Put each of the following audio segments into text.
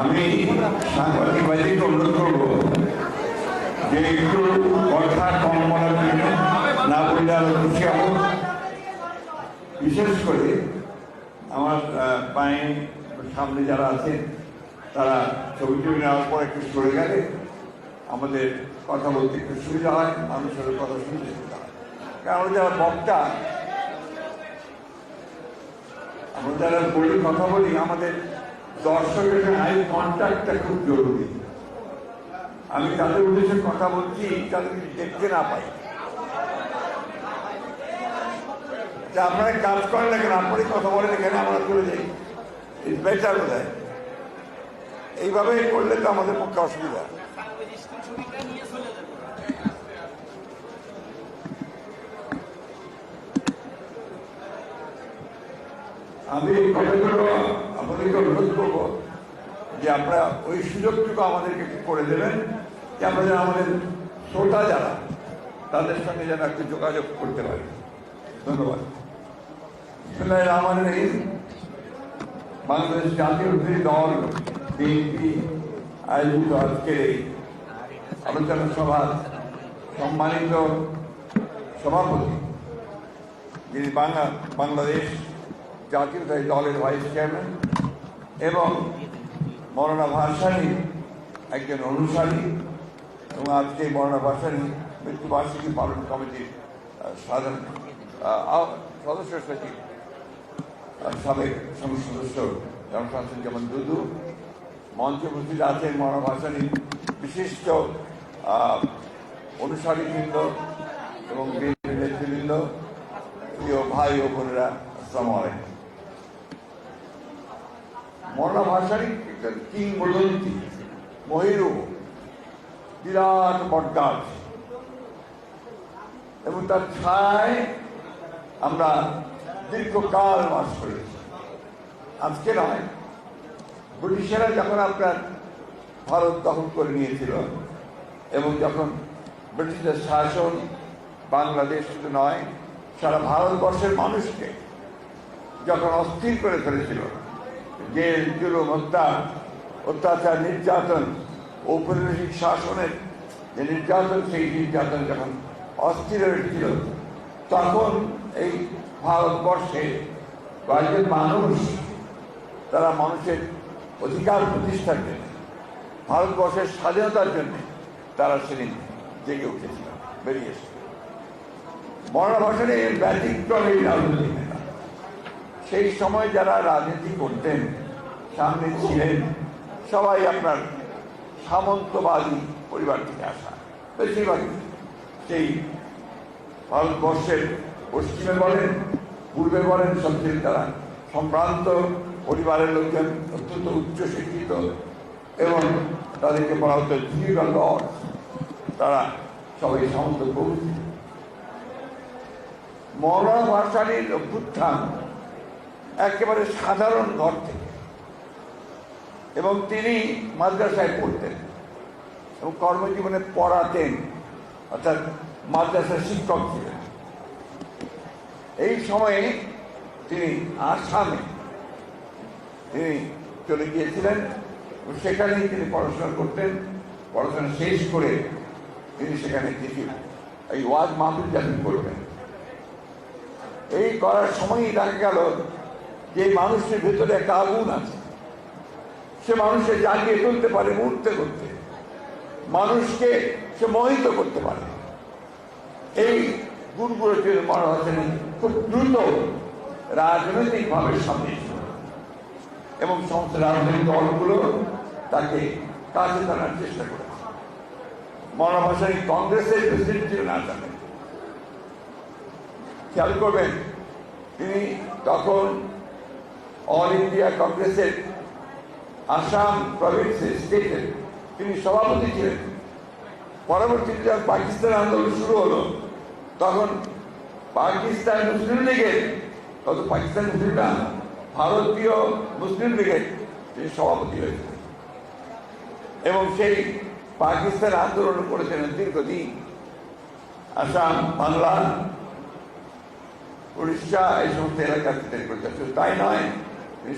আমি সাংবাদিক ভাইদেরকে অনুরোধ করব যে একটু কথা না বললে আরও বিশেষ করে আমার পায়ে সামনে যারা আছে তারা ছবি টবি নেওয়ার পর একটু সরে গেলে আমাদের কথা বলতে একটু সুবিধা হয়, মানুষের কথা শুনতে সুবিধা হয়। কারণ যারা বক্তা, আমরা যারা বলি, কথা বলি, আমাদের দর্শকের আই কন্ট্যাক্টটা খুব জরুরি। আমি তাদের উদ্দেশ্যে কথা বলছি তাদেরকে দেখতে না পাই। আপনারা কাজ করেন না কেন আপনি কথা বলেন এখানে আমরা চলে যাই। ইটস বেটার বোধ এইভাবে করলে তো আমাদের পক্ষে অসুবিধা। আমি কথাগুলো আপনাদেরকে অনুরোধ করব যে আপনারা ওই সুযোগটুকু আমাদেরকে করে দেবেন যে আমরা যেন আমাদের শ্রোতা যারা, তাদের সঙ্গে যেন একটু যোগাযোগ করতে পারি। ধন্যবাদ। রহমান রহিম, বাংলাদেশ জাতীয় বিরোধী দল, বিএনপি, আয়োজিত আজকের এই আলোচনা সভার সম্মানিত সভাপতি, যিনি বাংলা বাংলাদেশ জাতীয়তাবাদী দলের ভাইস চেয়ারম্যান এবং মৌলানা ভাসানী একজন অনুসারী এবং আজকে মৌলানা ভাসানী মৃত্যুবার্ষিকী পালন কমিটির সাধারণ সদস্য সচিব সাবেক সংসদ সদস্য জনসাধারণ যেমন দুদু, মঞ্চে উপস্থিত আছেন মৌলানা ভাসানী, বিশিষ্ট অনুসারীবৃন্দ এবং নেতৃবৃন্দ, প্রিয় ভাই ও বোনেরা আলাইকুম। মরনা ভাষারই কিংবদন্তি মহিরু বিরাট বটগাছ। এবং তার ছায় আমরা দীর্ঘকাল বাস করেছি। আজকে নয়, ব্রিটিশেরা যখন আপনার ভারত দখল করে নিয়েছিল এবং যখন ব্রিটিশদের শাসন বাংলাদেশ শুধু নয়, সারা ভারতবর্ষের মানুষকে যখন অস্থির করে ফেলেছিল জেল জুলুম, হত্যা, অত্যাচার, নির্যাতন, ঔপনিবেশিক শাসনের যে নির্যাতন, সেই নির্যাতন যখন অস্থির হয়েছিল তখন এই ভারতবর্ষে কয়েকজন মানুষ, তারা মানুষের অধিকার প্রতিষ্ঠার জন্য, ভারতবর্ষের স্বাধীনতার জন্য তারা সেদিন জেগে উঠেছিল, বেরিয়ে এসেছিল। মরণ ভাষণে ব্যতিক্রম এই রাজনৈতিক নেতা সেই সময় যারা রাজনীতি করতেন, সামনে ছিলেন, সবাই আপনার সামন্তবাদী পরিবার থেকে আসা। বেশিরভাগই সেই ভারতবর্ষের পশ্চিমে বলেন, পূর্বে বলেন, সবচেয়ে তারা সম্ভ্রান্ত পরিবারের লোকজন, অত্যন্ত উচ্চ শিক্ষিত এবং তাদেরকে বলা হতো তারা সবাই সামন্ত প্রভৃতি মৌলানা ভাসানির অভ্যুত্থান একেবারে সাধারণ ঘর থেকে। এবং তিনি মাদ্রাসায় পড়তেন এবং কর্মজীবনে পড়াতেন, অর্থাৎ মাদ্রাসার শিক্ষক ছিলেন। এই সময়ে তিনি আসামে তিনি চলে গিয়েছিলেন সেখানেই তিনি পড়াশোনা করতেন। পড়াশোনা শেষ করে তিনি সেখানে কিছু এই ওয়াজ মাহফিল জাতি করবেন এই করার সময়ই দেখা গেল যে মানুষের ভেতরে একটা আগুন আছে, সে মানুষকে জাগিয়ে তুলতে পারে উঠতে করতে। মানুষকে সে মোহিত করতে পারে। এই গুণগুলো ছিল মনে হচ্ছে খুব দ্রুত রাজনৈতিকভাবে সামনে এবং সমস্ত রাজনৈতিক দলগুলো তাকে কাছে টানার চেষ্টা করেছে। মনোভাষাই কংগ্রেসের প্রেসিডেন্ট ছিলেন আসামে খেয়াল করবেন, তিনি তখন অল ইন্ডিয়া কংগ্রেসের আসাম প্রভিন্সের স্টেটের তিনি সভাপতি ছিলেন। পরবর্তীতে যখন পাকিস্তান আন্দোলন শুরু হলো, তখন পাকিস্তান মুসলিম লীগের তত পাকিস্তান মুসলিম না ভারতীয় মুসলিম লীগের তিনি সভাপতি হয়েছিলেন এবং সেই পাকিস্তান আন্দোলন করেছিলেন দীর্ঘদিন। আসাম, বাংলা, উড়িষ্যা, এই সমস্ত এলাকাতে তিনি করেছেন। তাই নয়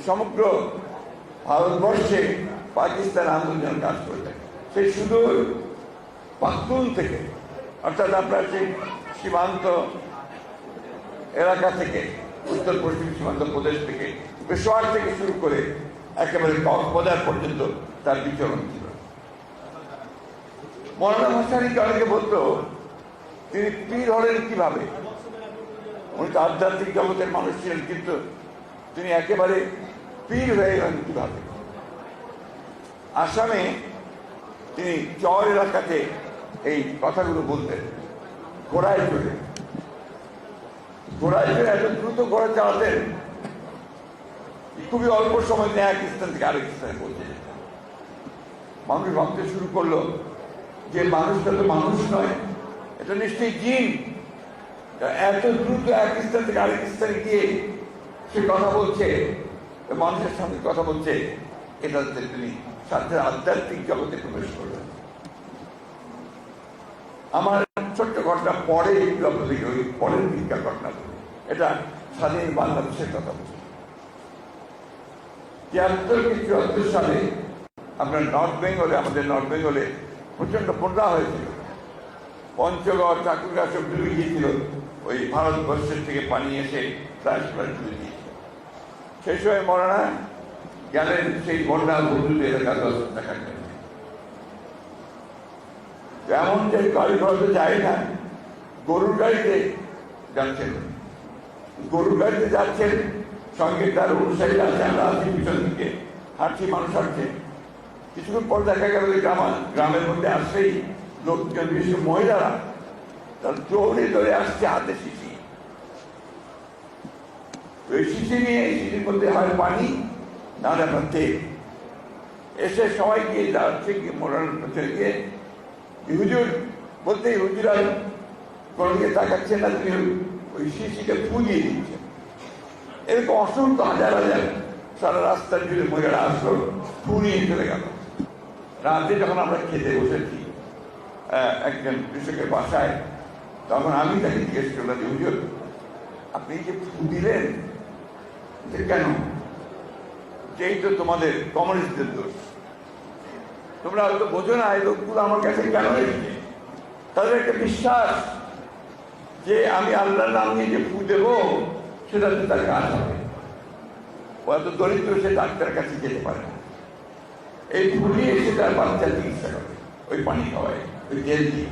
সমগ্র ভারতবর্ষে পাকিস্তান আন্দোলন কাজ করে থাকে সেই শুধু পাখতুন থেকে, অর্থাৎ আপনার সেই সীমান্ত এলাকা থেকে, উত্তর, পশ্চিম সীমান্ত প্রদেশ থেকে, পেশোয়ার থেকে শুরু করে একেবারে কক্সবাজার পর্যন্ত তার বিচরণ ছিল। মৌলানা ভাসানিকে অনেকে বলতো, তিনি পীর হলেন কীভাবে? উনি তো আধ্যাত্মিক জগতের মানুষ ছিলেন, কিন্তু তিনি একেবারে পীর হয়ে গেলেন কীভাবে? আসামে তিনি চর এলাকাতে এই কথাগুলো বলতেন। ঘোড়ায় চড়ে। ঘোড়ায় চড়ে এত দ্রুত ঘোড়া চালাতেন, খুবই অল্প সময় নিয়ে এক স্থান থেকে আরেক স্থানে পৌঁছে মানুষ ভাবতে শুরু করল যে মানুষটা তো মানুষ নয়, এটা নিশ্চয়ই জিন। এত দ্রুত এক স্থান থেকে আরেক স্থানে গিয়ে সে কথা বলছে। মানুষের সঙ্গে কথা বলছে। এটা তিনি সাথে আধ্যাত্মিক জগতে প্রবেশ করবেন। আমার ছোট্ট ঘটনা পরে ওই পরের দিককার ঘটনা। এটা স্বাধীন বাংলাদেশের কথা বলছি তিয়াত্তর কি চুয়াত্তর সালে আপনার নর্থ বেঙ্গলে, আমাদের নর্থ বেঙ্গলে প্রচণ্ড বন্যা হয়েছিল। পঞ্চগড় চাকুরগা সব ডুবে গিয়েছিল। ওই ভারতবর্ষের থেকে পানি এসে প্রায় প্রায় ডুবে গিয়েছিল সেই সময় মরানা গেলেন সেই বন্যা বন্ধুদের এলাকা এমন যে গাড়ি ঘোড়াতে যায় না, গরুর গাড়িতে যাচ্ছেন। গরুর গাড়িতে যাচ্ছেন, সঙ্গে তার অনুসারী আছে, আমরা আছি পিছন দিকে। হাঁটছি, মানুষ হাঁটছে। কিছুক্ষণ পর দেখা গেল গ্রাম, গ্রামের মধ্যে আসছেই লোকজন, বিশেষ মহিলারা, তার দৌড়ে দৌড়ে আসছে হাতে শিশি। নিয়ে, এই শিশির মধ্যে হয় পানি নাহলে আপনার তেল এসে সবাই গিয়ে দাঁড়াচ্ছে, গিয়ে মোড়ানোর পেছনে গিয়ে। হুজুর বলতে হুজুর আর কোনো দিকে তাকাচ্ছে না, তিনি ওই শিশিকে ফুলিয়ে দিচ্ছেন এরকম অসংখ্য হাজার হাজার সারা রাস্তার জুড়ে মহিলারা আসলো ফুলিয়ে চলে গেল। রাতে যখন আমরা খেতে বসেছি একজন কৃষকের বাসায়, তখন আমি তাকে জিজ্ঞেস করলাম যে, হুজুর, আপনি যে ফু দিলেন? যে কেন? যেই তো তোমাদের কমিউনিস্টদের দোষ। তোমরা হয়তো বোঝো না, এই লোকগুলো আমার কাছে কেন এসেছে? তাদের একটা বিশ্বাস যে আমি আল্লাহর নাম নিয়ে যে ফু দেবো সেটাতে তার কাজ হবে। ও দরিদ্র, সে ডাক্তারের কাছে যেতে পারে না। এই ফুলিয়ে এসে তার বাচ্চা চিকিৎসা করে, ওই পানি খাওয়ায়, ওই তেল দিয়ে।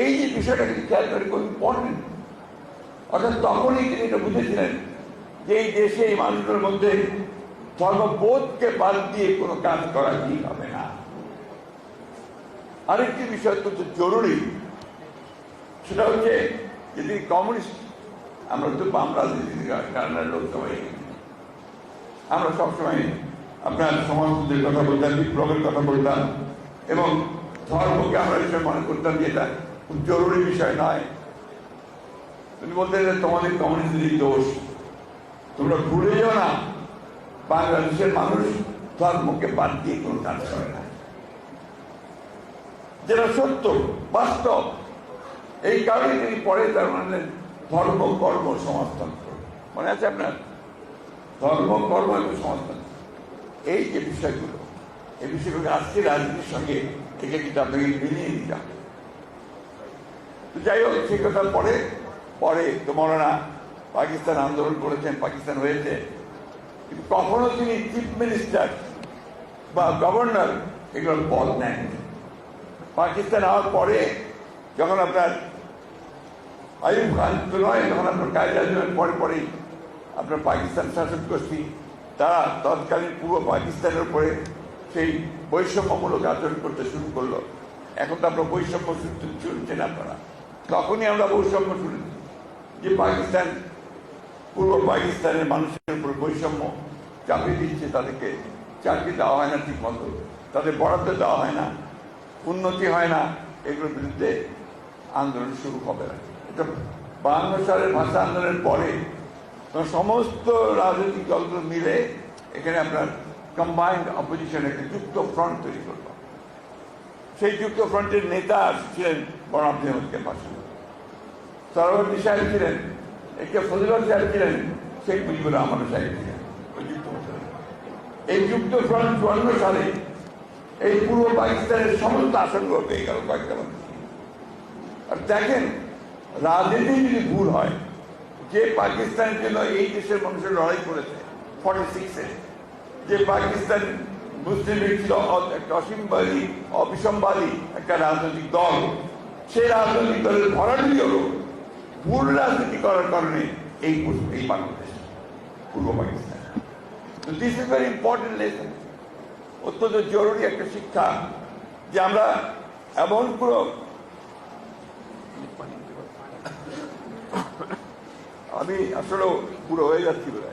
এই যে বিষয়টা কিন্তু খেয়াল করে, খুব ইম্পর্টেন্ট অর্থাৎ তখনই তিনি এটা বুঝেছিলেন যে এই দেশে এই মানুষের মধ্যে ধর্মবোধকে বাদ দিয়ে কোনো কাজ করা ঠিক হবে না। আরেকটি বিষয় অত্যন্ত জরুরি, সেটা হচ্ছে যদি কমিউনিস্ট, আমরা তো বাম রাজনীতি লোক সবাই আমরা সবসময় আপনার সমাজের কথা বলতাম, বিপ্লবের কথা বলতাম, এবং ধর্মকে আমরা বিষয় মনে করতাম যে এটা খুব জরুরি বিষয় নয়। তুমি বলতে তোমাদের কমিউনিস্টেরই দোষ। তোমরা ভুলে যাও না, বাংলাদেশের মানুষ ধর্মকে বাদ দিয়ে কোনো কাজ করে না। যেটা সত্য, বাস্তব। এই কারণে তিনি পরে তার মানে ধর্ম, কর্ম, সমাজতন্ত্র। মনে আছে আপনার? ধর্ম, কর্ম এবং সমাজতন্ত্র। এই যে বিষয়গুলো, এই বিষয়গুলো আজকে রাজনীতির সঙ্গে থেকে কিন্তু আপনাকে মিলিয়ে দিতে হবে। যাই হোক, সেই কথা পরে পরে তো মৌলানা পাকিস্তান আন্দোলন করেছেন, পাকিস্তান হয়েছে। কখনো তিনি চিফ মিনিস্টার বা গভর্নর এগুলোর পদ নেন পাকিস্তান হওয়ার পরে যখন আপনার আইব খান নয় যখন আপনার কায়দা পরে পরেই আপনার পাকিস্তান শাসক গোষ্ঠী, তারা তৎকালীন পূর্ব পাকিস্তানের উপরে সেই বৈষম্যমূলক আচরণ করতে শুরু করল। এখন তো আপনার বৈষম্য শুনছেন আপনারা তখনই আমরা বৈষম্য শুনেছি যে পাকিস্তান পূর্ব পাকিস্তানের মানুষের উপর বৈষম্য চাপিয়ে দিচ্ছে তাদেরকে। চাকরি দেওয়া হয় না, ঠিক মতো। তাদের বরাদ্দ দেওয়া হয় না, উন্নতি হয় না, এগুলোর বিরুদ্ধে আন্দোলন শুরু হবে না। এটা বাংলা সালের ভাষা আন্দোলনের পরে সমস্ত রাজনৈতিক দলগুলো মিলে এখানে আপনার কম্বাইন্ড অপোজিশন একটা যুক্ত ফ্রন্ট তৈরি করল সেই যুক্ত ফ্রন্টের নেতা ছিলেন বনাব আহমদকে পাশে সরবর্তী সাহেব ছিলেন একে ফজিলত সাহেব ছিলেন শেখ মুজিবুর রহমান সাহেব। এই যুক্ত ফ্রন্ট চুয়ান্ন সালে এই পূর্ব পাকিস্তানের সমস্ত আসনগুলো পেয়ে গেল কয়েকটা আর দেখেন রাজনীতি যদি ভুল হয়, যে পাকিস্তানের জন্য এই দেশের মানুষের লড়াই করেছে ফর্টি সিক্সে যে পাকিস্তান মুসলিম লীগ ছিল একটা অসীমবাদী, অবিসম্বাদী একটা রাজনৈতিক দল সেই রাজনৈতিক দলের ভরাডুবি হলো ভুল রাজনীতি করার কারণে এই এই বাংলাদেশ, পূর্ব Pakistan. This is very important lesson অত্যন্ত জরুরি একটা শিক্ষা যে আমরা এমন কোনো আমি আসলে পুরো হয়ে যাচ্ছি বোধ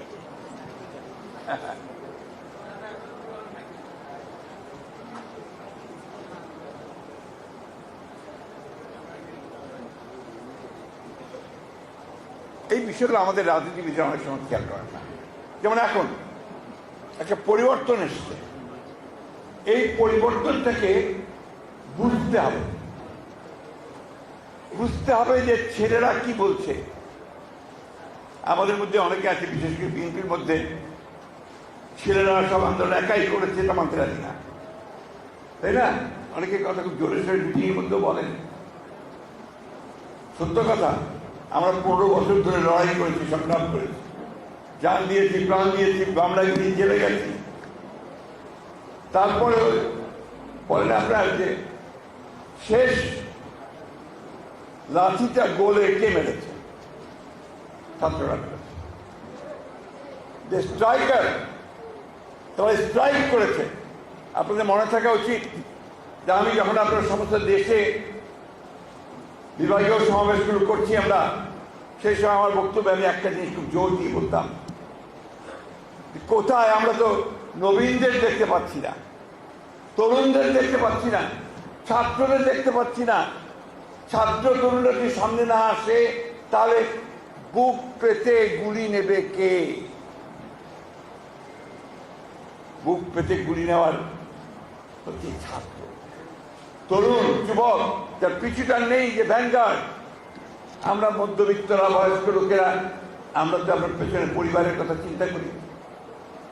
এই বিষয়গুলো আমাদের রাজনীতিবিদরা অনেক সময় খেয়াল করেন না। যেমন এখন একটা পরিবর্তন এসছে। এই পরিবর্তনটাকে বুঝতে হবে। বুঝতে হবে যে ছেলেরা কি বলছে। আমাদের মধ্যে অনেকে আছে, বিশেষ করে বিএনপির মধ্যে। ছেলেরা সব আন্দোলন একাই করেছে, এটা মানতে রাজি না। তাই না? অনেকে কথা খুব জোরে সোরে মিটিং এর মধ্যে বলেন। সত্য কথা। আমরা পনেরো বছর ধরে লড়াই করেছি, সংগ্রাম করেছি। জান দিয়েছি, প্রাণ দিয়েছি বাংলা গিয়ে জেলে গেছি। তারপরে বলেন আপনার যে শেষ লাঠিটা গোলে কে মেরেছে? ছাত্ররা। যে স্ট্রাইকার তারা স্ট্রাইক করেছে। আপনাদের মনে থাকা উচিত যে আমি যখন আপনার সমস্ত দেশে বিভাগীয় সমাবেশগুলো করছি আমরা। সেই সময় আমার বক্তব্যে আমি একটা জিনিস খুব জোর দিয়ে বলতাম। কোথায়? আমরা তো নবীনদের দেখতে পাচ্ছি না। তরুণদের দেখতে পাচ্ছি না। ছাত্রদের দেখতে পাচ্ছি না। ছাত্র তরুণরা যদি সামনে না আসে, তাহলে বুক পেতে গুলি নেবে কে? বুক পেতে গুলি নেওয়ার হচ্ছে ছাত্র। তরুণ, যুবক, যার পিছুটার নেই যে ভ্যানগার্ড। আমরা মধ্যবিত্তরা বয়স্ক লোকেরা, আমরা তো আপনার পেছনে পরিবারের কথা চিন্তা করি।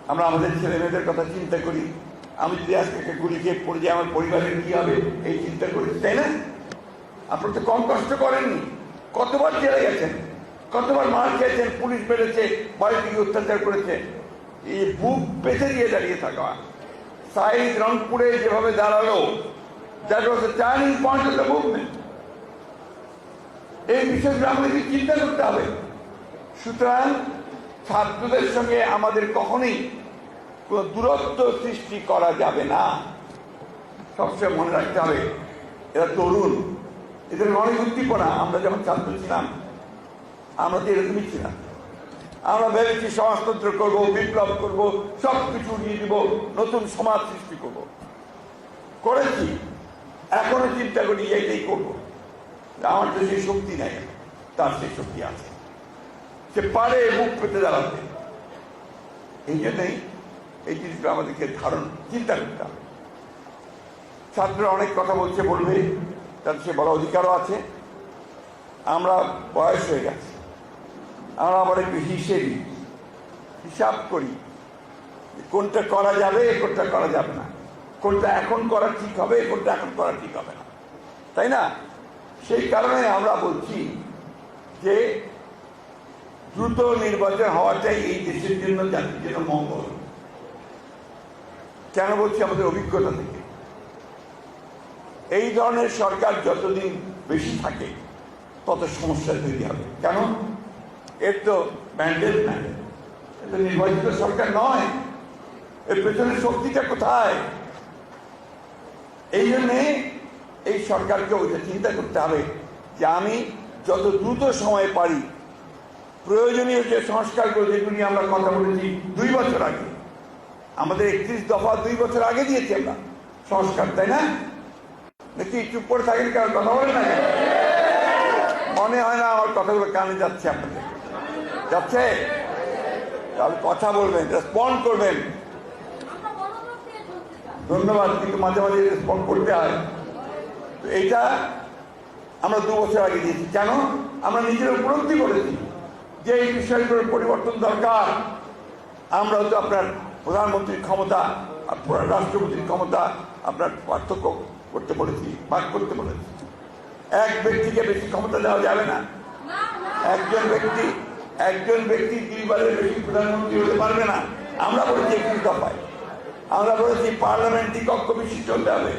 আমরা আমাদের ছেলে মেয়েদের কথা চিন্তা করি। আমি যদি আজকে একটা গুলি খেয়ে পড়ে যাই, আমার পরিবারের কি হবে? এই চিন্তা করি, তাই না? আপনারা তো কম কষ্ট করেননি। কতবার জেলে গেছেন? কতবার মার খেয়েছেন? পুলিশ মেরেছে বাড়ি থেকে অত্যাচার করেছে। এই বুক পেতে দিয়ে দাঁড়িয়ে থাকা। সাইজ রংপুরে যেভাবে দাঁড়াল that was the turning point of the movement এই বিষয়গুলো আমাদেরকে চিন্তা করতে হবে। সুতরাং ছাত্রদের সঙ্গে আমাদের কখনোই কোনো দূরত্ব সৃষ্টি করা যাবে না। সবসময় মনে রাখতে হবে, এরা তরুণ। এদের অনেক উদ্দীপনা। আমরা যখন ছাত্র ছিলাম, আমরা তো এরকমই ছিলাম। আমরা ভেবেছি সমাজতন্ত্র করব, বিপ্লব করব সব কিছু উড়িয়ে দিব, নতুন সমাজ সৃষ্টি করব। করেছি। এখনও চিন্তা করি, এইটাই করব। আমার তো সেই শক্তি নাই, তার সেই শক্তি আছে। সে পারে মুখ পেতে দাঁড়াতে। এই জন্যই এই জিনিসটা আমাদেরকে ধারণ, চিন্তা করতে হবে। ছাত্ররা অনেক কথা বলছে, বলবে, তার সে বড় অধিকারও আছে। আমরা বয়স হয়ে গেছে। আমরা আবার একটু হিসেবি, হিসাব করি কোনটা করা যাবে, কোনটা করা যাবে না। কোনটা এখন করা ঠিক হবে, কোনটা এখন করা ঠিক হবে না। তাই না? সেই কারণে আমরা বলছি যে দ্রুত নির্বাচন হওয়াটাই এই দেশের জন্য, জাতির জন্য মঙ্গল। কেন বলছি আমাদের অভিজ্ঞতা থেকে? এই ধরনের সরকার যতদিন বেশি থাকে, তত সমস্যা তৈরি হবে। কেন? এর তো ম্যান্ডেট নাই। তো নির্বাচিত সরকার নয়। এর পেছনে শক্তিটা কোথায়? এই জন্যে এই সরকারকে ওইটা চিন্তা করতে হবে যে আমি যত দ্রুত সময় পারি, প্রয়োজনীয় যে সংস্কারগুলো যেগুলি আমরা কথা বলেছি দুই বছর আগে, আমাদের একত্রিশ দফা দুই বছর আগে দিয়েছি আমরা সংস্কার, তাই না? নাকি চুপ করে থাকেন কারণ কথা বলেন না? মনে হয় না আমার কথাগুলো কানে যাচ্ছে আপনাদের। যাচ্ছে? তাহলে কথা বলবেন রেসপন্ড করবেন। ধন্যবাদ, কিন্তু মাঝে মাঝে রেসপন্ড করতে হয়। তো এইটা আমরা দু বছর আগে দিয়েছি। কেন? আমরা নিজের উপলব্ধি করেছি যে এই বিষয়গুলোর পরিবর্তন দরকার। আমরা হয়তো আপনার প্রধানমন্ত্রীর ক্ষমতা রাষ্ট্রপতির ক্ষমতা আপনার পার্থক্য করতে বলেছি, ভাগ করতে বলেছি। এক ব্যক্তিকে বেশি ক্ষমতা দেওয়া যাবে না। একজন ব্যক্তি একজন ব্যক্তি দুইবারের বেশি প্রধানমন্ত্রী হতে পারবে না। আমরা বলেছি একটি দফায়। আমরা বলেছি পার্লামেন্টই কক্ষ বিশিষ্ট হতে হবে,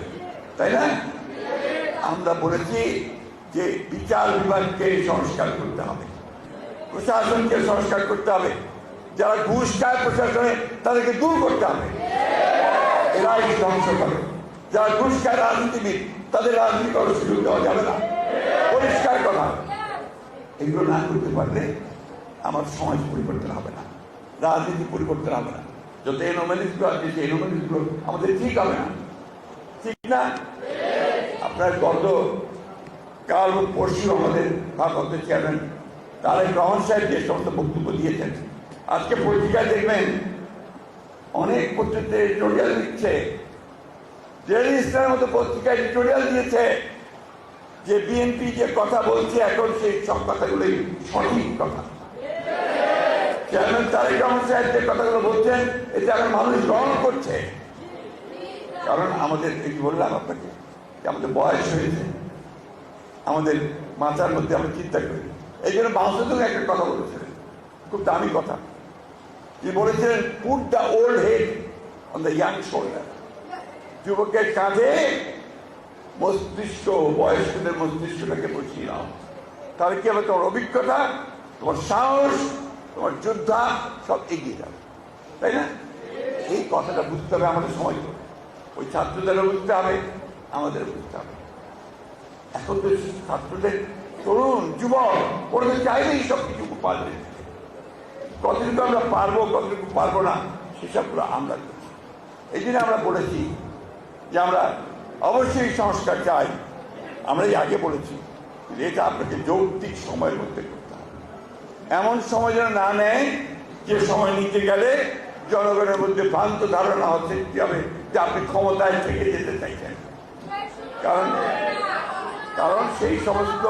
তাই না? আমরা বলেছি যে বিচার বিভাগকে সংস্কার করতে হবে, প্রশাসনকে সংস্কার করতে হবে, যারা ঘুষ খায় প্রশাসনে তাদেরকে দূর করতে হবে। এরাই ধ্বংস করে। যারা ঘুষ খায় রাজনীতিবিদ, তাদের রাজনীতি করার সুযোগ দেওয়া যাবে না। পরিষ্কার কথা। এগুলো না করতে পারলে আমার সমাজ পরিবর্তন হবে না, রাজনীতি পরিবর্তন হবে না। যত এনোমেলিসগুলো আছে সেই এনোমেলিসগুলো আমাদের ঠিক হবে না। ঠিক না? আপনার গত কাল পরশু আমাদের ভারত চেয়ারম্যান তারেক রহমান সাহেব যে সমস্ত বক্তব্য দিয়েছেন, আজকে পত্রিকায় দেখবেন, অনেক পত্রিকা এডিটোরিয়াল দিচ্ছে ডেলি স্টারের মতো পত্রিকা এডিটোরিয়াল দিয়েছে যে বিএনপি যে কথা বলছে, এখন সেই সব কথাগুলোই সঠিক কথা। চেয়ারম্যান তারেক রহমান সাহেব যে কথাগুলো বলছেন এটা এখন মানুষ গ্রহণ করছে। কারণ আমাদের, এই বললাম আপনাকে? যে আমাদের বয়স হয়েছে। আমাদের মাথার মধ্যে আমরা চিন্তা করি। এই জন্য বাংলাদেশ একটা কথা বলেছিলেন। খুব দামি কথা। তিনি বলেছিলেন put the old head on the young shoulder যুবকের কাঁধে মস্তিষ্ক, বয়স্কদের মস্তিষ্কটাকে বসিয়ে নাও তাহলে কি হবে? তোমার অভিজ্ঞতা, তোমার সাহস তোমার যোদ্ধা সব এগিয়ে যাবে, তাই না? এই কথাটা বুঝতে হবে, আমাদের সময়। ওই ছাত্রদেরও বুঝতে হবে আমাদের বুঝতে হবে। এখন তো ছাত্রদের, তরুণ, যুবক, ওরা তো চাইলেই সব কিছু পারবে। কতটুকু আমরা পারব, কতটুকু পারব না, সেসবগুলো আমরা করছি। এই জন্য আমরা বলেছি যে আমরা অবশ্যই সংস্কার চাই। আমরা এই আগে বলেছি এটা আপনাকে যৌক্তিক সময়ের মধ্যে এমন সময় যেন না নেয় যে সময় নিতে গেলে জনগণের মধ্যে ভ্রান্ত ধারণা হচ্ছে কি হবে, যে আপনি ক্ষমতায় থেকে যেতে চাইছেন। কারণ কারণ সেই সমস্ত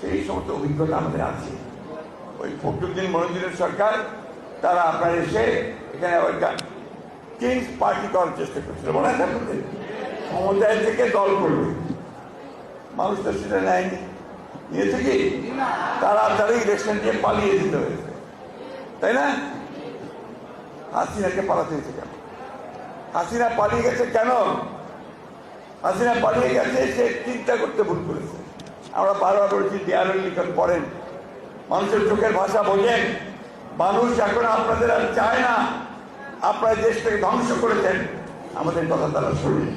সেই সমস্ত অভিজ্ঞতা আমাদের আছে। ওই ফখরুদ্দিন মনোজিনের সরকার, তারা আপনার এসে এখানে কিংস পার্টি করার চেষ্টা করছিল। মনে আছে ক্ষমতায় থেকে দল করবে। মানুষ তো সেটা নেয়নি। নিয়েছে কি তাড়াতাড়ি ইলেকশন দিয়ে পালিয়ে দিতে হয়েছে। তাই না? হাসিনাকে পালাতে হয়েছে কেন? হাসিনা পালিয়ে গেছে কেন? হাসিনা পালিয়ে গেছে, সে চিন্তা করতে ভুল করেছে। আমরা বারবার বলেছি দেয়ালের লিখন পড়েন। মানুষের চোখের ভাষা বোঝেন। মানুষ এখন আপনাদের আর চায় না। আপনারা দেশটাকে ধ্বংস করেছেন। আমাদের কথা তারা শুনে।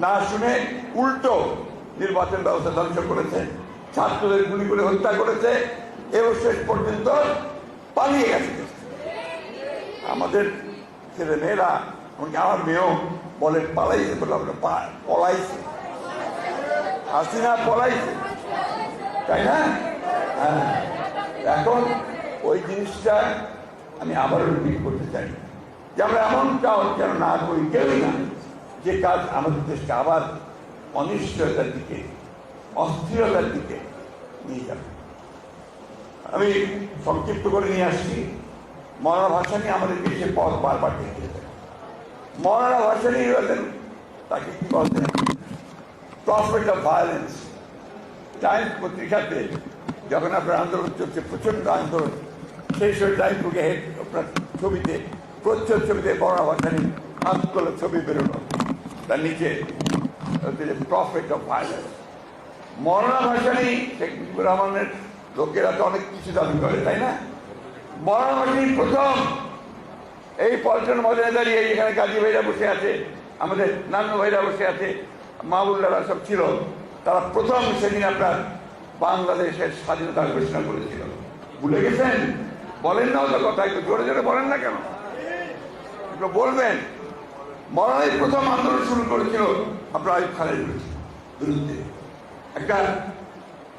না শুনে উল্টো নির্বাচন ব্যবস্থা ধ্বংস করেছে। ছাত্রদের গুলি করে হত্যা করেছে এবং শেষ পর্যন্ত পালিয়ে গেছে। আমাদের ছেলে মেয়েরা, এমনকি আমার মেয়েও বলে পালাইছে, বলে আমরা পলাইছে। হাসিনা পলাইছে। তাই না? হ্যাঁ। এখন ওই জিনিসটা আমি আবারও রিপিট করতে চাই। যে আমরা এমন কাজ যেন না করি, কেউই না। যে কাজ আমাদের দেশকে আবার অনিশ্চয়তার দিকে অস্থিরতার দিকে নিয়ে যাবে। আমি সংক্ষিপ্ত করে নিয়ে আসছি। মরানা ভাষা নিয়ে আমাদের দেশে পথ বারবার দেখিয়েছে মরানা ভাষা নিয়ে বলতেন তাকে কি বলতেন প্রফিট অফ ভায়োলেন্স টাইমস পত্রিকাতে যখন আপনার আন্দোলন চলছে প্রচণ্ড আন্দোলন, সেই সময় টাইম বুকে আপনার ছবিতে প্রচ্ছদ ছবিতে বর্ণা ভাষানি হাত তোলা ছবি বেরোলো। তার নিচে profit of violence Maulana Bhasani Sheikh Mujibur রহমানের লোকেরা তো অনেক কিছু দাবি করে, তাই না? মরনা ভাসানি প্রথম এই পল্টন মজায় দাঁড়িয়ে এখানে গাজী ভাইরা বসে আছে, আমাদের নানু ভাইরা বসে আছে মাহবুল্লারা সব ছিল, তারা প্রথম সেদিন আপনার বাংলাদেশের স্বাধীনতা ঘোষণা করেছিল। ভুলে গেছেন? বলেন না তো কথা, একটু জোরে জোরে বলেন না কেন? একটু বলবেন। মরানাই প্রথম আন্দোলন শুরু করেছিল আপনার আইব খানের বিরুদ্ধে। একটা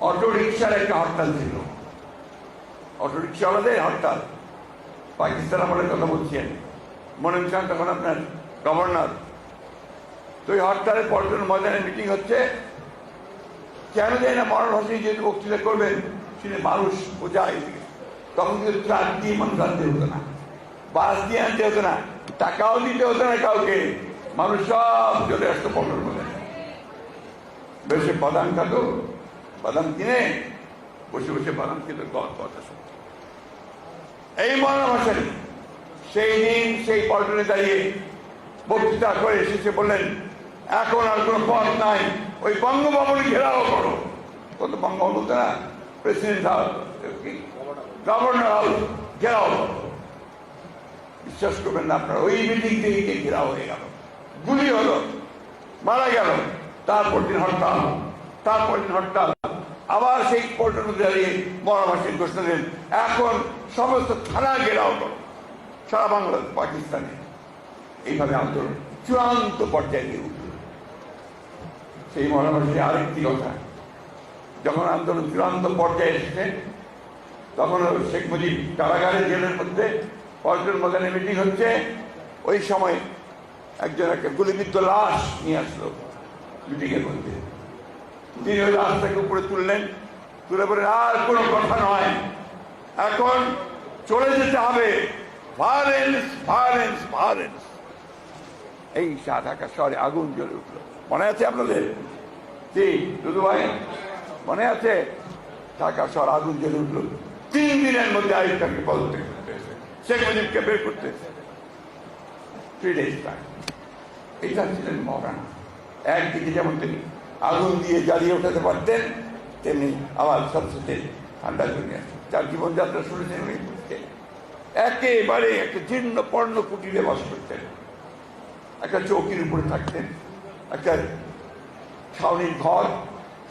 অটো রিক্সার একটা হরতাল ছিল। অটো রিক্সাওয়ালাদের হরতাল। পাকিস্তান আমলের কথা বলছেন। মনিম খান তখন আপনার গভর্নর তো এই হরতালের পর্যটন ময়দানে মিটিং হচ্ছে, কেন যায় না মরণ হোসেন যেহেতু বক্তৃতা করবেন সেটা মানুষ বোঝায় তখন কিন্তু ট্রাক দিয়ে মানুষ আনতে হতো না। বাস দিয়ে আনতে হতো না। টাকাও দিতে হতো না কাউকে। মানুষ সব চলে আসতো পনেরোর বেশি বাদাম খাতো বাদাম কিনে বসে বসে বাদাম খেত কথা শুনতো এই মৌলানা ভাসান সেই দিন সেই পল্টনে দাঁড়িয়ে বক্তৃতা করে এসেছে, বললেন, এখন আর কোনো পথ নাই, ওই বঙ্গভবন ঘেরাও করো। কত বঙ্গভবন বলতে না, প্রেসিডেন্ট হাউস গভর্নর হাউস, ঘেরাও করো। বিশ্বাস করবেন না আপনার, ওই বিল্ডিং থেকে ঘেরাও হয়ে গেল। গুলি হলো, মারা গেল। তারপর দিন হরতাল, তারপর দিন হরতাল। আবার সেই পল্টন দাঁড়িয়ে মহারাষ্ট্রের ঘোষণা দিলেন, এখন সমস্ত থানা ঘেরাও করো সারা বাংলাদেশ পাকিস্তানে। এইভাবে আন্দোলন চূড়ান্ত পর্যায়ে গিয়ে উঠল। সেই মহারাষ্ট্রে আরেকটি কথা, যখন আন্দোলন চূড়ান্ত পর্যায়ে এসেছে, তখন শেখ মুজিব কারাগারে জেলের মধ্যে পল্টন ময়দানে মিটিং হচ্ছে। ওই সময় একজন একটা গুলিবিদ্ধ লাশ নিয়ে আসলো। মিটিংয়ের মধ্যে তিনি ওই লাশটাকে উপরে তুললেন। তুলে পরে আর কোনো কথা নয়। এখন চলে যেতে হবে। ভায়োলেন্স ভায়োলেন্স ভায়োলেন্স এই সা ঢাকা শহরে আগুন জ্বলে উঠল। মনে আছে আপনাদের? কি দুদু ভাই, মনে আছে? ঢাকা শহর আগুন জ্বলে উঠল। তিন দিনের মধ্যে আয়ুষ্কারকে পদত্যাগ করতে শেখ মুজিবকে বের করতে থ্রি ডেজ এইটা ছিলেন মহারানা। একদিকে যেমন তিনি আগুন দিয়ে জ্বালিয়ে উঠাতে পারতেন, তেমনি আবার সাথে ঠান্ডা জন্য তার জীবনযাত্রা শুনেছেন উনি একেবারে একটা জীর্ণ পর্ণ কুটিরে বাস করতেন। একটা চৌকির উপরে থাকতেন, একটা ছাউনির ঘর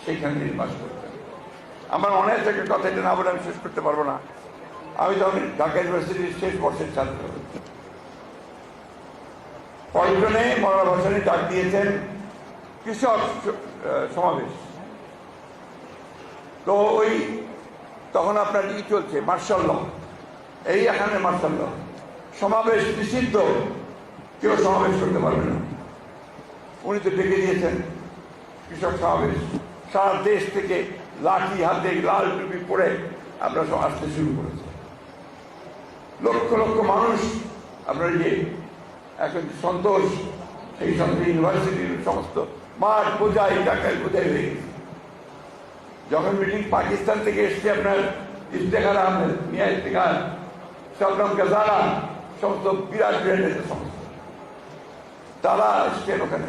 সেইখানে তিনি বাস করতেন। আমার আছে একটা কথা এটা না বলে আমি শেষ করতে পারব না। আমি তখন ঢাকা ইউনিভার্সিটির শেষ বর্ষের ছাত্র। পল্টনে মৌলানা ভাসানি ডাক দিয়েছেন কৃষক সমাবেশ। তো ওই তখন আপনার ই চলছে, মার্শাল এই এখানে মার্শাল সমাবেশ নিষিদ্ধ, কেউ সমাবেশ করতে পারবে না। উনি তো ডেকে দিয়েছেন কৃষক সমাবেশ। সারা দেশ থেকে লাঠি হাতে লাল টুপি পরে আমরা সব আসতে শুরু করেছি। লক্ষ লক্ষ মানুষ আপনার যে এখন সন্তোষ, এই সন্তোষ ইউনিভার্সিটির সমস্ত মাঠ বোঝাই ঢাকায় বোঝাই হয়ে গেছে যখন মিটিং পাকিস্তান থেকে এসছে আপনার ইফতেখার আহমেদ, মিয়া ইফতেখার শবনম গাজারা সমস্ত বিরাট বিরাট নেতা সমস্ত। তারা এসছেন ওখানে।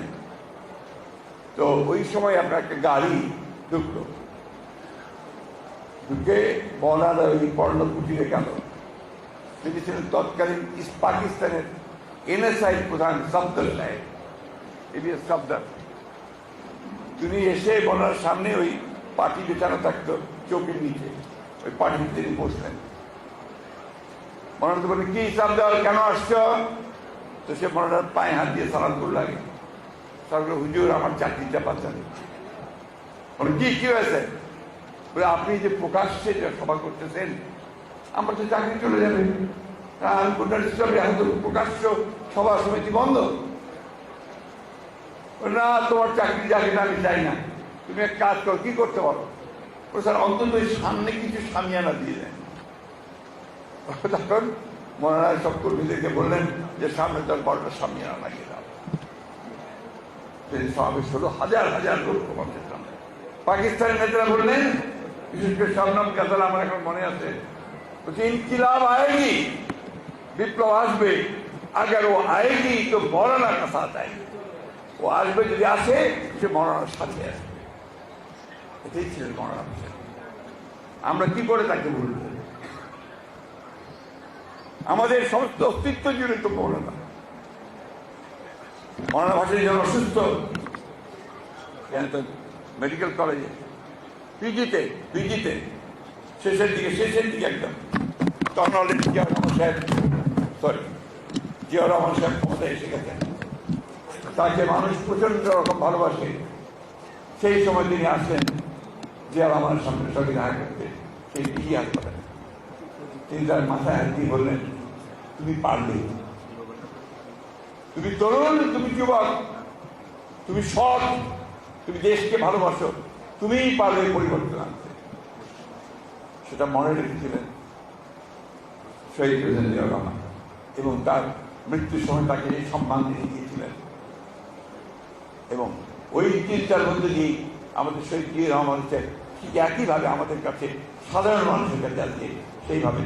তো ওই সময় আপনার একটা গাড়ি ঢুকলো। ঢুকে মৌলানা ওই পর্ণ কুটিরে গেল। তিনি ছিলেন তৎকালীন ইস- পাকিস্তানের এনএসআই প্রধান সাহেব এবিএস সফদর তিনি এসে বলার সামনে ওই পার্টি বেচানো থাকতো চোখের নিচে। ওই পার্টির তিনি বসলেন। মনে বলে কি সফদর কেন আসছো? তো সে মনে পায়ে হাত দিয়ে সালাম করল আগে। সরকার হুজুর, আমার চাকরিটা বাঁচান বলে, কি কি হয়েছে? বলে, আপনি যে প্রকাশ্যে যে সভা করতেছেন, আমার তো চাকরি চলে যাবে। হিসাবে প্রকাশ্য সভা সমিতি বন্ধ। না, তোমার চাকরি না, আমি চাই না। তুমি এক কাজ করো, কি করতে পারো? স্যার অন্তত ওই সামনে কিছু সামিয়ানা দিয়ে দেন। তখন মহারাজ সব কর্মীদেরকে বললেন যে, সামনে দশ বারোটা সামিয়ানা লাগিয়ে দাও সমাবেশ হলো হাজার হাজার লোক সমাবেশের সামনে পাকিস্তানের নেতারা বললেন, বিশেষ করে শবনম কাতাল, আমার এখন মনে আছে। বলছে, ইনকিলাব আয়েগি, বিপ্লব আসবে আগার ও আয়েগি, তো মরানা কাছা আয়েগি। ও আসবে যদি আসে, সে মরানার সাথে আসবে। এটাই ছিলেন মরানা আমরা কি করে তাকে বলব আমাদের সমস্ত অস্তিত্ব জুড়ে তো মৌলানা মৌলানা ভাষায় যেন অসুস্থ। মেডিকেল কলেজে পিজিতে পিজিতে শেষের দিকে শেষের দিকে একদম। তখন অলরেডি জিয়া রহমান সাহেব সরি জিয়া রহমান সাহেব ক্ষমতায় এসে গেছেন। তাকে মানুষ প্রচণ্ড রকম ভালোবাসে, সেই সময় তিনি আসলেন জিয়া রহমানের সামনে সঙ্গে দেখা করতে। সেই পিজি হাসপাতালে তিনি তার মাথায় হাত দিয়ে বললেন, তুমি পারবে তুমি তরুণ, তুমি যুবক, তুমি সৎ, তুমি দেশকে ভালোবাসো, তুমিই পারবে পরিবর্তন আনতে। সেটা মনে রেখেছিলেন শহীদ প্রেসিডেন্ট রহমান এবং তার মৃত্যুর সময় তাকে এই সম্মান দিয়ে গিয়েছিলেন এবং ওই চিন্তার মধ্যে দিয়েই আমাদের শহীদ জিয়া রহমান হচ্ছে ঠিক একইভাবে আমাদের কাছে সাধারণ মানুষের কাছে আজকে সেইভাবে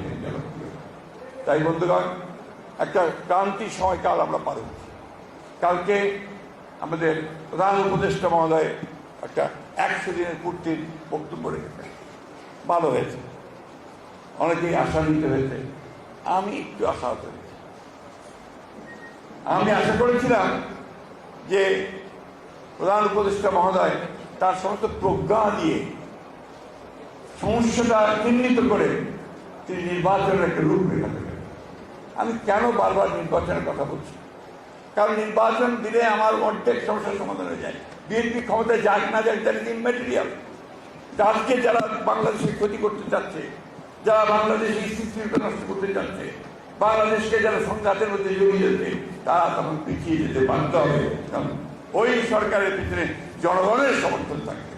তাই বন্ধুগণ, একটা ক্রান্তির সময়কাল আমরা পার হচ্ছি। কালকে আমাদের প্রধান উপদেষ্টা মহোদয় একটা একশো দিনের পূর্তির বক্তব্য রেখেছেন। ভালো হয়েছে। অনেকেই আশান্বিত হয়েছে। আমি একটু আশাহত হয়েছি। আমি আশা করেছিলাম যে প্রধান উপদেষ্টা মহোদয়, তার সমস্ত প্রজ্ঞা দিয়ে সমস্যাটা চিহ্নিত করে তিনি নির্বাচনের একটা রূপ রেখা দেবেন। আমি কেন বারবার নির্বাচনের কথা বলছি? কারণ নির্বাচন দিলে আমার অর্ধেক সমস্যার সমাধান হয়ে যায়। বিএনপি ক্ষমতায় যাক না যাক দ্যাট ইজ ইমেটেরিয়াল আজকে যারা বাংলাদেশের ক্ষতি করতে চাচ্ছে, যারা বাংলাদেশের স্থিতিশীলতা নষ্ট করতে চাচ্ছে, বাংলাদেশকে যারা সংঘাতের মধ্যে জড়িয়ে যাচ্ছে, তারা তখন পিছিয়ে যেতে বাধ্য হবে। ওই সরকারের পিছনে জনগণের সমর্থন থাকবে।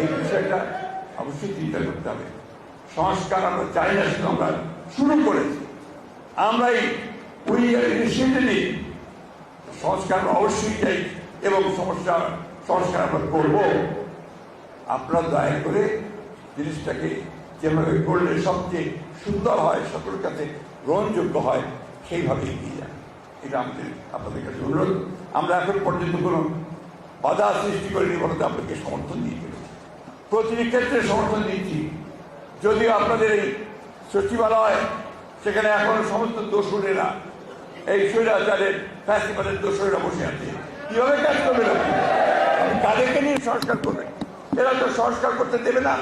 এই বিষয়টা অবশ্যই চিন্তা করতে হবে। সংস্কার আমরা চাই না শুধু আমরা শুরু করেছি। আমরাই উই ইনিশিয়েটিভ সংস্কার অবশ্যই চাই এবং সমস্যা সংস্কার আমরা করব। আপনারা দয়া করে জিনিসটাকে যেভাবে করলে সবচেয়ে সুন্দর হয়, সকলের কাছে গ্রহণযোগ্য হয়, সেইভাবে এগিয়ে যান। এটা আমাদের আপনাদের কাছে অনুরোধ। আমরা এখন পর্যন্ত কোনো বাধা সৃষ্টি করিনি বলতে আপনাকে সমর্থন দিয়ে চলেছি প্রতিটি ক্ষেত্রে সমর্থন দিচ্ছি যদিও আপনাদের এই সচিবালয়, সেখানে এখনও সমস্ত দোষরেরা এই স্বৈরাচারের ফ্যাসিবাদের দোষরেরা বসে আছে। কীভাবে কাজ করবে আপনি? নিয়ে সংস্কার করবেন। এরা তো সংস্কার করতে দেবে না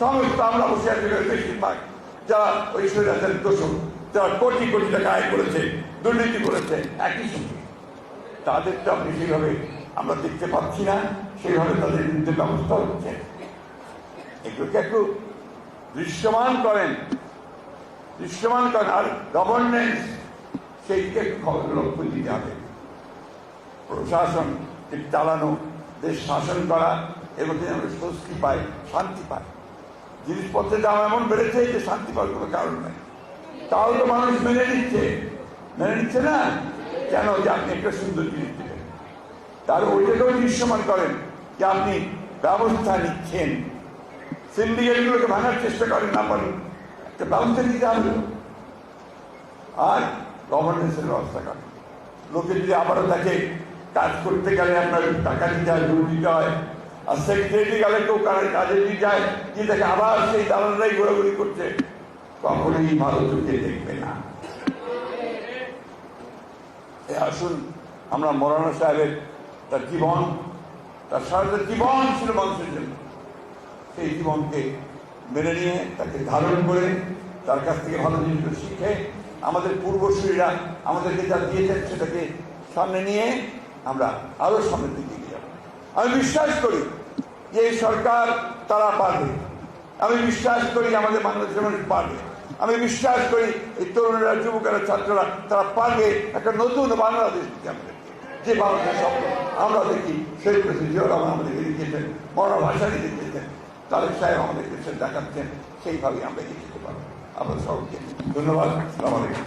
সমস্ত আমরা বসে আছি বেশিরভাগ, যারা ওই স্বৈরাচারের দোষর যারা কোটি কোটি টাকা আয় করেছে, দুর্নীতি করেছে, একই সঙ্গে। তাদের তো আপনি সেইভাবে আমরা দেখতে পাচ্ছি না, সেইভাবে তাদের বিরুদ্ধে ব্যবস্থা হচ্ছে। এগুলোকে একটু দৃশ্যমান করেন। দৃশ্যমান করেন। আর গভর্নেন্স খবর লক্ষ্য দিতে হবে। প্রশাসন চালানো, দেশ শাসন করা, এবং আমরা স্বস্তি পাই, শান্তি পাই। জিনিসপত্রের দাম এমন বেড়েছে যে শান্তি পাওয়ার কোনো কারণ নাই। তাও তো মানুষ মেনে নিচ্ছে। মেনে নিচ্ছে না? কেন যে আপনি একটা সুন্দর জিনিস দেবেন তার ওইটাকেও দৃশ্যমান করেন যে আপনি ব্যবস্থা নিচ্ছেন। সিন্ডিকেটগুলোকে ভাঙার চেষ্টা করেন না পারেন একটা ব্যবস্থা নিতে হবে। আর গভর্নেন্সের ব্যবস্থা করেন। লোকে যদি আবারও তাকে কাজ করতে গেলে আপনার টাকা দিতে হয় ঘুরে দিতে হয়, আর সেক্রেটারি গেলে কেউ কাজে দিয়ে যায় যে তাকে আবার সেই দালালরাই ঘোরাঘুরি করছে, কখনোই ভালো চোখে দেখবে না। আসুন, আমরা মৌলানা সাহেবের তার জীবন, তার সারাটা জীবন ছিল মানুষের জন্য। সেই জীবনকে মেনে নিয়ে তাকে ধারণ করে তার কাছ থেকে ভালো জিনিসগুলো শিখে আমাদের পূর্বসূরীরা আমাদেরকে যা দিয়েছেন সেটাকে সামনে নিয়ে আমরা আরও সামনের দিকে যাব। আমি বিশ্বাস করি যে এই সরকার তারা পারবে। আমি বিশ্বাস করি আমাদের বাংলাদেশের মানুষ পারবে। আমি বিশ্বাস করি এই তরুণেরা, যুবকেরা, ছাত্ররা, তারা পারবে একটা নতুন বাংলাদেশ দিতে আমাদের। যে বাংলাদেশ স্বপ্ন, আমরা দেখি সেই প্রেসিডেন্ট জিয়া রহমান আমাদেরকে দেখিয়েছেন মরা ভাষারই দেখিয়েছেন তালেক সাহেব আমাদেরকে সে দেখাচ্ছেন, সেইভাবেই আমরা এগিয়ে যেতে পারব। আপনাদের সকলকে ধন্যবাদ। সালাম আলাইকুম।